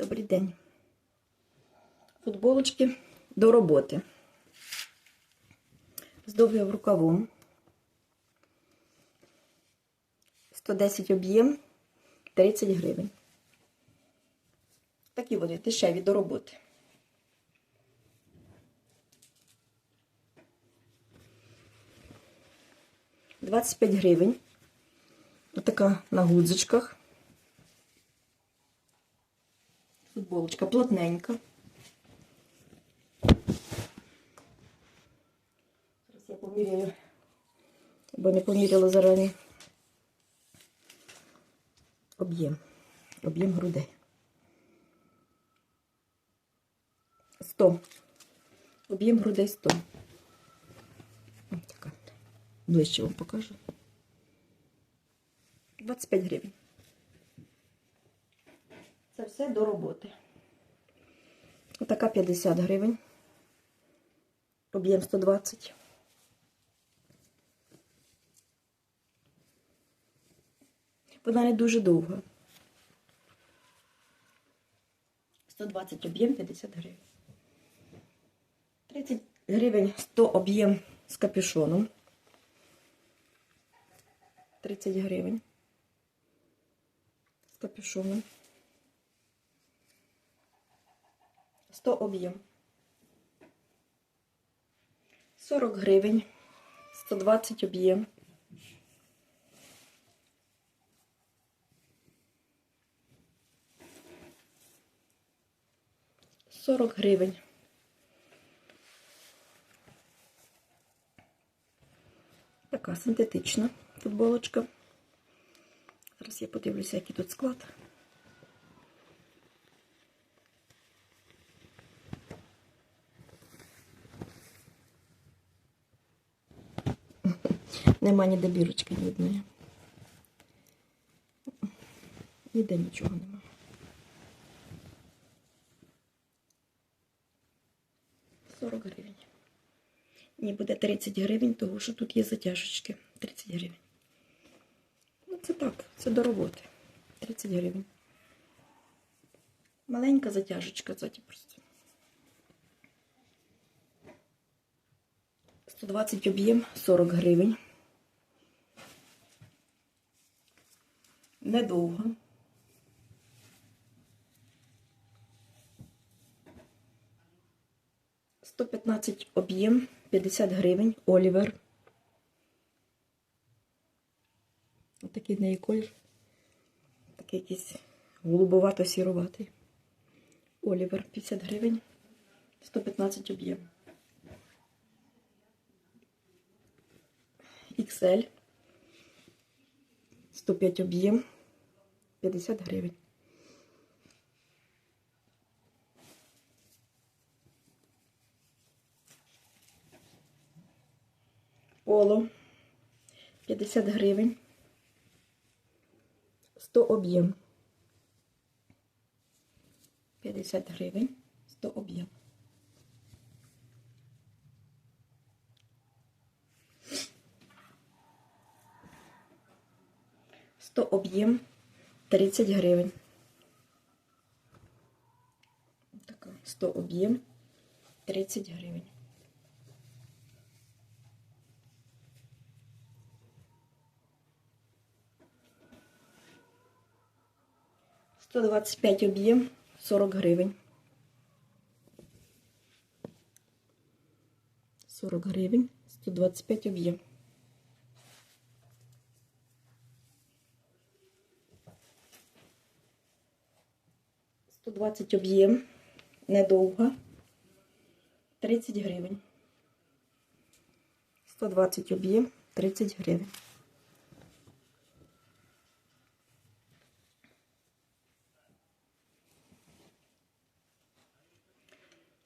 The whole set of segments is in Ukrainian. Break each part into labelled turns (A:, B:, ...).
A: Добрий день. Футболочки до роботи. З довгим рукавом. 110 об'єм, 30 гривень. Такі вони дешеві до роботи. Двадцять п'ять гривень. Отака на гудзичках. Футболочка плотненька. Зараз я поміряю, бо не поміряла зарані. Об'єм. Об'єм грудей. 100. Об'єм грудей 100. Ось така. Ближче вам покажу. 25 гривень. Це все до роботи. Отака 50 гривень. Об'єм 120. Вона не дуже довга. 120 об'єм 50 гривень. 30 гривень 100 об'єм з капюшоном. 30 гривень. З капюшоном. 100 об'єм. 40 гривень. 120 об'єм. Сорок гривень. Така синтетична футболочка. Зараз я подивлюся, який тут склад. Нема ніде бірочки ні одної. Ніде нічого нема. Сорок гривень. Ні, буде 30 гривень, тому що тут є затяжечки. 30 гривень. Ну, це так, це до роботи. 30 гривень. Маленька затяжечка, ззаді просто. 120 об'єм, 40 гривень. Недовго. Сто п'ятнадцять об'єм, 50 гривень, Олівер. Отакий в неї колір. Такий якийсь голубовато-сіроватий. Олівер, 50 гривень, 115 об'єм. XL. 105 об'єм, 50 гривень. Поло 50 гривень. 100 об'єм. 50 гривень, 100 об'єм. Сто об'єм 30 гривень. Така 100 об'єм 30 гривень. Сто двадцять п'ять об'єм 40 гривень. 40 гривень, 125 об'єм. 120 об'єм, недовга, 30 гривень. 120 об'єм, 30 гривень.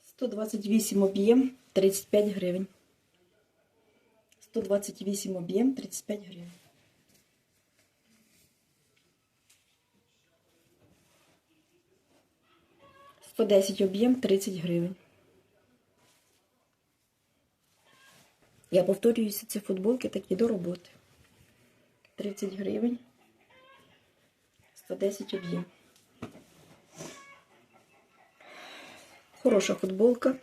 A: Сто двадцять вісім об'єм, 35 гривень. 128 об'єм, 35 гривень. 110 об'єм 30 гривень. Я повторююся, ці футболки такі до роботи. 30 гривень. 110 об'єм. Хороша футболка.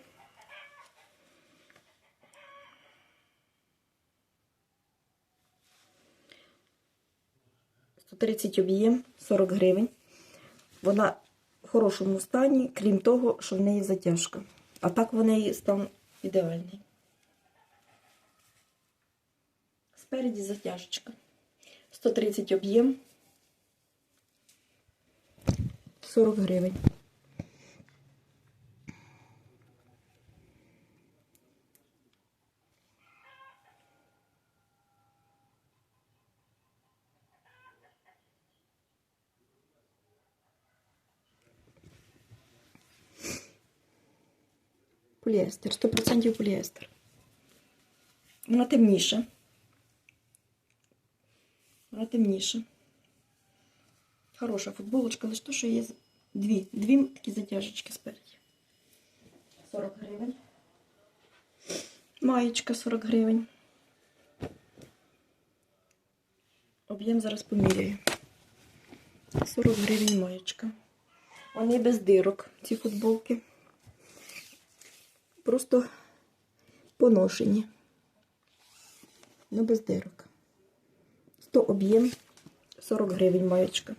A: Сто тридцять об'єм, 40 гривень. Вона хорошому стані, крім того, що в неї затяжка. А так в неї стан ідеальний. Спереді затяжечка. 130 об'єм. 40 гривень. Поліестер, 100% поліестер. Вона темніша. Вона темніша. Хороша футболочка, лише то, що є дві. Дві такі затяжечки спереді. 40 гривень. Маєчка 40 гривень. Об'єм зараз поміряю. 40 гривень маєчка. Вони без дирок, ці футболки. Просто поношені. Ну, без дирок. 100 об'єм, 40 гривень маєчка.